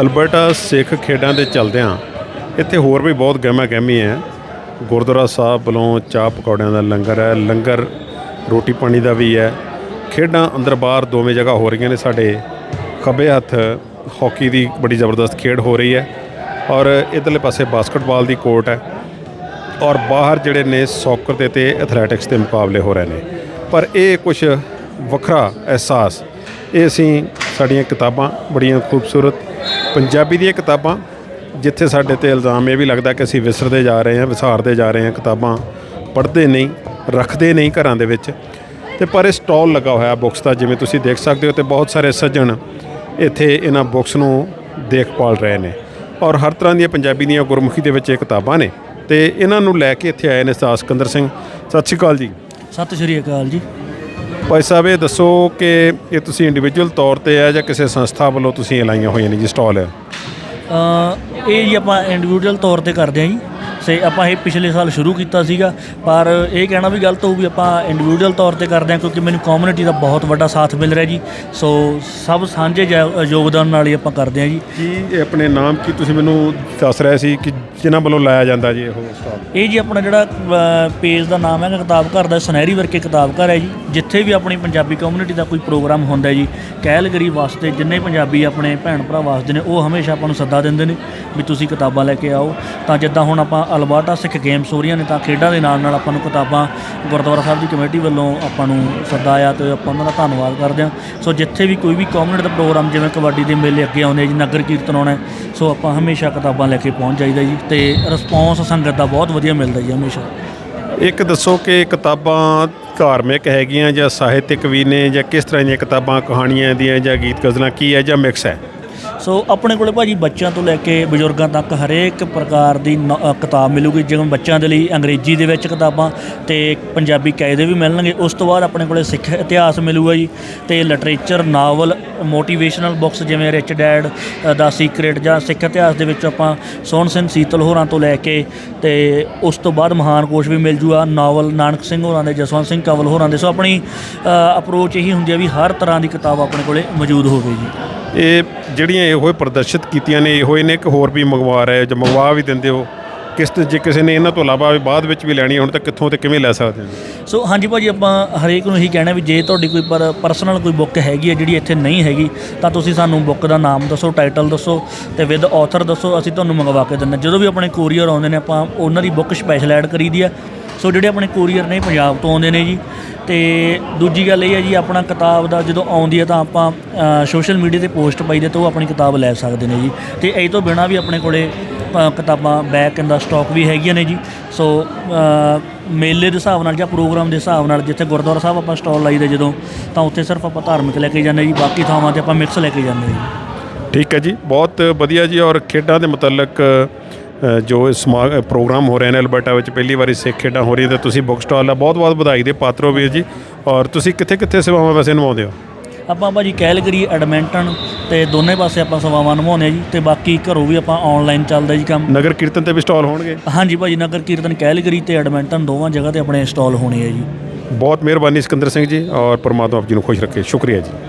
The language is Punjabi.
ਅਲਬਰਟਾ ਸਿੱਖ ਖੇਡਾਂ ਦੇ ਚਲਦਿਆਂ ਇੱਥੇ ਹੋਰ ਵੀ ਬਹੁਤ ਗਹਿਮਾ ਗਹਿਮੀ ਹੈ। ਗੁਰਦੁਆਰਾ ਸਾਹਿਬ ਵੱਲੋਂ ਚਾਹ ਪਕੌੜਿਆਂ ਦਾ ਲੰਗਰ ਹੈ। ਲੰਗਰ, ਰੋਟੀ ਪਾਣੀ ਦਾ ਵੀ ਹੈ। ਖੇਡਾਂ ਅੰਦਰ ਬਾਹਰ ਦੋਵੇਂ ਜਗ੍ਹਾ ਹੋ ਰਹੀਆਂ ਨੇ। ਸਾਡੇ ਖੱਬੇ ਹੱਥ ਹਾਕੀ ਦੀ ਬੜੀ ਜ਼ਬਰਦਸਤ ਖੇਡ ਹੋ ਰਹੀ ਹੈ ਔਰ ਇਧਰਲੇ ਪਾਸੇ ਬਾਸਕਟਬਾਲ ਦੀ ਕੋਰਟ ਹੈ ਔਰ ਬਾਹਰ ਜਿਹੜੇ ਨੇ ਸੌਕਰ ਦੇ ਤੇ ਐਥਲੈਟਿਕਸ ਦੇ ਮੁਕਾਬਲੇ ਹੋ ਰਹੇ ਨੇ। ਪਰ ਇਹ ਕੁਝ ਵੱਖਰਾ ਅਹਿਸਾਸ, ਇਹ ਅਸੀਂ ਸਾਡੀਆਂ ਕਿਤਾਬਾਂ ਬੜੀਆਂ ਖੂਬਸੂਰਤ ਪੰਜਾਬੀ ਦੀਆਂ ਕਿਤਾਬਾਂ, ਜਿੱਥੇ ਸਾਡੇ ਤੇ ਇਲਜ਼ਾਮ ਇਹ ਵੀ ਲੱਗਦਾ ਕਿ ਅਸੀਂ ਵਿਸਰਦੇ ਜਾ ਰਹੇ ਹਾਂ, ਵਿਸਾਰਦੇ ਜਾ ਰਹੇ ਹਾਂ ਕਿਤਾਬਾਂ, ਪੜ੍ਹਦੇ ਨਹੀਂ, ਰੱਖਦੇ ਨਹੀਂ ਘਰਾਂ ਦੇ ਵਿੱਚ। ਤੇ ਪਰ ਇਹ ਸਟਾਲ ਲੱਗਾ ਹੋਇਆ ਬੁੱਕਸ ਦਾ, ਜਿਵੇਂ ਤੁਸੀਂ ਦੇਖ ਸਕਦੇ ਹੋ ਤੇ ਬਹੁਤ ਸਾਰੇ ਸੱਜਣ ਇੱਥੇ ਇਹਨਾਂ ਬੁੱਕਸ ਨੂੰ ਦੇਖਭਾਲ ਰਹੇ ਨੇ। ਔਰ ਹਰ ਤਰ੍ਹਾਂ ਦੀਆਂ ਪੰਜਾਬੀ ਦੀਆਂ ਗੁਰਮੁਖੀ ਦੇ ਵਿੱਚ ਇਹ ਕਿਤਾਬਾਂ ਨੇ। ਤੇ ਇਹਨਾਂ ਨੂੰ ਲੈ ਕੇ ਇੱਥੇ ਆਏ ਨੇ ਸਤਾਰ ਸਿਕੰਦਰ ਸਿੰਘ। ਸਤਿ ਸ਼੍ਰੀ ਅਕਾਲ ਜੀ। ਸਤਿ ਸ਼੍ਰੀ ਅਕਾਲ ਜੀ। ਭਾਈ ਸਾਹਿਬ, ਇਹ ਦੱਸੋ ਕਿ ਇਹ ਤੁਸੀਂ ਇੰਡੀਵਿਜੂਅਲ ਤੌਰ ਤੇ ਹੈ ਜਾਂ ਕਿਸੇ ਸੰਸਥਾ ਵੱਲੋਂ ਤੁਸੀਂ ਇਹ ਲਾਈਆਂ ਹੋਈਆਂ ਨੇ ਜੀ ਸਟਾਲ ਹੈ ਇਹ ਜੀ ਆਪਾਂ ਇੰਡੀਵਿਜੂਅਲ ਤੌਰ ਤੇ ਕਰਦੇ ਹਾਂ ਜੀ। ਸੇ ਆਪਾਂ ਇਹ ਪਿਛਲੇ ਸਾਲ ਸ਼ੁਰੂ ਕੀਤਾ ਸੀਗਾ ਪਰ ਇਹ ਕਹਿਣਾ ਵੀ ਗਲਤ ਹੋਊ ਵੀ ਆਪਾਂ ਇੰਡੀਵਿਜੂਅਲ ਤੌਰ ਤੇ ਕਰਦੇ ਹਾਂ ਕਿਉਂਕਿ ਮੈਨੂੰ ਕਮਿਊਨਿਟੀ ਦਾ ਬਹੁਤ ਵੱਡਾ ਸਾਥ ਮਿਲ ਰਿਹਾ ਜੀ। ਸੋ ਸਭ ਸਾਂਝੇ ਯੋਗਦਾਨ ਨਾਲ ਹੀ ਆਪਾਂ ਕਰਦੇ ਹਾਂ ਜੀ। ਕੀ ਆਪਣੇ ਨਾਮ ਕੀ ਤੁਸੀਂ ਮੈਨੂੰ ਦੱਸ ਰਹੇ ਸੀ ਕਿ ਜਿਨ੍ਹਾਂ ਵੱਲੋਂ ਲਾਇਆ ਜਾਂਦਾ ਜੀ ਇਹ ਸਟਾਲ? ਇਹ ਜੀ ਆਪਣਾ ਜਿਹੜਾ ਪੇਜ ਦਾ ਨਾਮ ਹੈਗਾ ਕਿਤਾਬ ਘਰ ਦਾ ਸੁਨਹਿਰੀ ਵਰਕੇ ਕਿਤਾਬ ਘਰ ਹੈ ਜੀ। ਜਿੱਥੇ ਵੀ ਆਪਣੀ ਪੰਜਾਬੀ ਕਮਿਊਨਿਟੀ ਦਾ ਕੋਈ ਪ੍ਰੋਗਰਾਮ ਹੁੰਦਾ ਜੀ ਕੈਲਗਰੀ ਵਾਸਤੇ ਜਿੰਨੇ ਪੰਜਾਬੀ ਆਪਣੇ ਭੈਣ ਭਰਾ ਵਾਸਤੇ ਨੇ ਉਹ ਹਮੇਸ਼ਾ ਆਪਾਂ ਨੂੰ ਸੱਦਾ ਦਿੰਦੇ ਨੇ ਵੀ ਤੁਸੀਂ ਕਿਤਾਬਾਂ ਲੈ ਕੇ ਆਓ। ਤਾਂ ਜਿੱਦਾਂ ਹੁਣ ਆਪਾਂ ਅਲਬਰਟਾ ਸਿੱਖ ਗੇਮਸ ਹੋ ਰਹੀਆਂ ਨੇ ਤਾਂ ਖੇਡਾਂ ਦੇ ਨਾਲ ਨਾਲ ਆਪਾਂ ਨੂੰ ਕਿਤਾਬਾਂ ਗੁਰਦੁਆਰਾ ਸਾਹਿਬ ਦੀ ਕਮੇਟੀ ਵੱਲੋਂ ਆਪਾਂ ਨੂੰ ਸੱਦਾ ਆਇਆ ਤੇ ਆਪਾਂ ਉਹਨਾਂ ਦਾ ਧੰਨਵਾਦ ਕਰਦੇ ਹਾਂ। ਸੋ ਜਿੱਥੇ ਵੀ ਕੋਈ ਵੀ ਕਮਿਊਨਿਟੀ ਦਾ ਪ੍ਰੋਗਰਾਮ ਜਿਵੇਂ ਕਬੱਡੀ ਦੇ ਮੇਲੇ ਅੱਗੇ ਆਉਂਦੇ ਜੀ, ਨਗਰ ਕੀਰਤਨ ਆਉਣਾ ਸੋ ਆਪਾਂ ਹਮੇਸ਼ਾ ਕਿਤਾਬਾਂ ਲੈ ਕੇ ਪਹੁੰਚ ਜਾਈਦਾ ਜੀ ਤੇ ਰਿਸਪੌਂਸ ਸੰਗਤ ਦਾ ਬਹੁਤ ਵਧੀਆ ਮਿਲਦਾ ਜੀ ਹਮੇਸ਼ਾ। ਇੱਕ ਦੱਸੋ ਕਿ ਕਿਤਾਬਾਂ ਧਾਰਮਿਕ ਹੈਗੀਆਂ ਜਾਂ ਸਾਹਿਤਿਕ ਵੀ ਨੇ ਜਾਂ ਕਿਸ ਤਰ੍ਹਾਂ ਦੀਆਂ ਕਿਤਾਬਾਂ, ਕਹਾਣੀਆਂ ਦੀਆਂ ਜਾਂ ਗੀਤ ਗਜ਼ਲਾਂ, ਕੀ ਹੈ ਜਾਂ ਮਿਕਸ ਹੈ? ਸੋ ਆਪਣੇ ਕੋਲੇ ਭਾਜੀ ਬੱਚਿਆਂ ਤੋਂ ਲੈ ਕੇ ਬਜ਼ੁਰਗਾਂ ਤੱਕ ਹਰੇਕ ਪ੍ਰਕਾਰ ਦੀ ਨ- ਕਿਤਾਬ ਮਿਲੂਗੀ, ਜਿਵੇਂ ਬੱਚਿਆਂ ਦੇ ਲਈ ਅੰਗਰੇਜ਼ੀ ਦੇ ਵਿੱਚ ਕਿਤਾਬਾਂ ਤੇ ਪੰਜਾਬੀ ਕਾਇਦੇ ਵੀ ਮਿਲਣਗੇ। ਉਸ ਤੋਂ ਬਾਅਦ ਆਪਣੇ ਕੋਲੇ ਸਿੱਖ ਇਤਿਹਾਸ ਮਿਲੂਗਾ ਜੀ ਤੇ ਲਿਟਰੇਚਰ ਨਾਵਲ ਮੋਟੀਵੇਸ਼ਨਲ ਬੁੱਕਸ ਜਿਵੇਂ ਰਿਚ ਡੈਡ ਦਾ ਸੀਕ੍ਰੇਟ ਜਾਂ ਸਿੱਖ ਇਤਿਹਾਸ ਦੇ ਵਿੱਚ ਆਪਾਂ ਸੋਹਣ ਸਿੰਘ ਸੀਤਲ ਹੋਰਾਂ ਤੋਂ ਲੈ ਕੇ ਤੇ ਉਸ ਤੋਂ ਬਾਅਦ ਮਹਾਨ ਕੋਸ਼ ਵੀ ਮਿਲ ਜੂਗਾ ਨਾਵਲ ਨਾਨਕ ਸਿੰਘ ਹੋਰਾਂ ਦੇ, ਜਸਵੰਤ ਸਿੰਘ ਕੰਵਲ ਹੋਰਾਂ ਦੇ। ਸੋ ਆਪਣੀ ਅਪਰੋਚ ਇਹੀ ਹੁੰਦੀ ਹੈ ਵੀ ਹਰ ਤਰ੍ਹਾਂ ਦੀ ਕਿਤਾਬ ਆਪਣੇ ਕੋਲੇ ਮੌਜੂਦ ਹੋਵੇ ਜੀ। ਇਹ ਜਿਹੜੀਆਂ ਇਹੋ ਹੀ ਪ੍ਰਦਰਸ਼ਿਤ ਕੀਤੀਆਂ ਨੇ, ਇਹੋ ਹੀ ਨੇ ਇੱਕ ਹੋਰ ਵੀ ਮੰਗਵਾ ਰਹੇ ਜਾਂ ਮੰਗਵਾ ਵੀ ਦਿੰਦੇ ਹੋ, ਕਿਸ ਤੇ ਜੇ ਕਿਸੇ ਨੇ ਇਹਨਾਂ ਤੋਂ ਇਲਾਵਾ ਵੀ ਬਾਅਦ ਵਿੱਚ ਵੀ ਲੈਣੀ ਹੁਣ ਤਾਂ ਕਿੱਥੋਂ ਤੇ ਕਿਵੇਂ ਲੈ ਸਕਦੇ ਹੋ ਸੋ ਹਾਂਜੀ ਭਾਜੀ, ਆਪਾਂ ਹਰੇਕ ਨੂੰ ਇਹੀ ਕਹਿਣਾ ਵੀ ਜੇ ਤੁਹਾਡੀ ਕੋਈ ਪਰਸਨਲ ਕੋਈ ਬੁੱਕ ਹੈਗੀ ਹੈ ਜਿਹੜੀ ਇੱਥੇ ਨਹੀਂ ਹੈਗੀ, ਤਾਂ ਤੁਸੀਂ ਸਾਨੂੰ ਬੁੱਕ ਦਾ ਨਾਮ ਦੱਸੋ ਟਾਈਟਲ ਦੱਸੋ ਤੇ ਵਿਦ ਆਥਰ ਦੱਸੋ, ਅਸੀਂ ਤੁਹਾਨੂੰ ਮੰਗਵਾ ਕੇ ਦਿੰਦੇ ਜਦੋਂ ਵੀ ਆਪਣੇ ਕੋਰੀਅਰ ਆਉਂਦੇ ਨੇ, ਆਪਾਂ ਉਹਨਾਂ ਦੀ ਬੁੱਕ ਸਪੈਸ਼ਲ ਐਡ ਕਰੀਦੀ ਆ। ਸੋ ਜਿਹੜੇ ਆਪਣੇ ਕੋਰੀਅਰ ਨੇ, ਪੰਜਾਬ ਤੋਂ ਆਉਂਦੇ ਨੇ ਜੀ ਤੇ ਦੂਜੀ ਗੱਲ ਇਹ ਹੈ ਜੀ, ਆਪਣਾ ਕਿਤਾਬ ਦਾ ਜਦੋਂ ਆਉਂਦੀ ਹੈ ਤਾਂ ਆਪਾਂ ਸੋਸ਼ਲ ਮੀਡੀਆ ਤੇ ਪੋਸਟ ਪਾਈਦੇ ਤਾਂ ਉਹ ਆਪਣੀ ਕਿਤਾਬ ਲੈ ਸਕਦੇ ਨੇ ਜੀ। ਤੇ ਇਹ ਤੋਂ ਬਿਨਾ ਵੀ ਆਪਣੇ ਕੋਲੇ ਕਿਤਾਬਾਂ ਬੈਕ ਇਨ ਦਾ ਸਟਾਕ ਵੀ ਹੈਗੀਆਂ ਨੇ ਜੀ। ਸੋ ਮੇਲੇ ਦੇ ਹਿਸਾਬ ਨਾਲ ਜਾਂ ਪ੍ਰੋਗਰਾਮ ਦੇ ਹਿਸਾਬ ਨਾਲ ਜਿੱਥੇ ਗੁਰਦੁਆਰਾ ਸਾਹਿਬ ਆਪਾਂ ਸਟਾਲ ਲਾਈਦੇ ਜਦੋਂ, ਤਾਂ ਉੱਥੇ ਸਿਰਫ ਆਪਾਂ ਧਾਰਮਿਕ ਲੈ ਕੇ ਜਾਂਦੇ ਜੀ, ਬਾਕੀ ਥਾਵਾਂ ਤੇ ਆਪਾਂ ਮਿਕਸ ਲੈ ਕੇ ਜਾਂਦੇ ਜੀ। ਠੀਕ ਹੈ ਜੀ, ਬਹੁਤ ਵਧੀਆ ਜੀ ਔਰ ਖੇਡਾਂ ਦੇ ਮੁਤਲਕ ਜੋ ਸਮਾ ਪ੍ਰੋਗਰਾਮ ਹੋ ਰਹੇ ਨੇ ਅਲਬਰਟਾ ਵਿੱਚ ਪਹਿਲੀ ਵਾਰੀ ਸਿੱਖ ਖੇਡਾਂ ਹੋ ਰਹੀਆਂ ਤੇ ਤੁਸੀਂ ਬੁੱਕ ਸਟਾਲ ਦਾ ਬਹੁਤ ਬਹੁਤ ਵਧਾਈ ਦੇ ਪਾਤਰੋ ਵੀਰ ਜੀ। ਔਰ ਤੁਸੀਂ ਕਿੱਥੇ ਕਿੱਥੇ ਸੇਵਾਵਾਂ ਵੈਸੇ ਨਿਭਾਉਂਦੇ ਹੋ? ਆਪਾਂ ਭਾਜੀ ਕੈਲਗਰੀ ਐਡਮਿੰਟਨ ਤੇ ਦੋਨੇ ਪਾਸੇ ਆਪਾਂ ਸੇਵਾਵਾਂ ਨਿਭਾਉਂਦੇ ਜੀ ਤੇ ਬਾਕੀ ਘਰੋਂ ਵੀ ਆਪਾਂ ਆਨਲਾਈਨ ਚੱਲਦਾ ਜੀ ਕੰਮ। ਨਗਰ ਕੀਰਤਨ ਤੇ ਵੀ ਸਟਾਲ ਹੋਣਗੇ? ਹਾਂਜੀ ਭਾਜੀ ਨਗਰ ਕੀਰਤਨ ਕੈਲਗਰੀ ਤੇ ਐਡਮਿੰਟਨ ਦੋਵਾਂ ਜਗ੍ਹਾ ਤੇ ਆਪਣੇ ਸਟਾਲ ਹੋਣੇ ਆ ਜੀ। ਬਹੁਤ ਮਿਹਰਬਾਨੀ ਸਿਕੰਦਰ ਸਿੰਘ ਜੀ ਔਰ ਪਰਮਾਤਮਾ ਆਪ ਜੀ ਨੂੰ ਖੁਸ਼ ਰੱਖੇ। ਸ਼ੁਕਰੀਆ ਜੀ।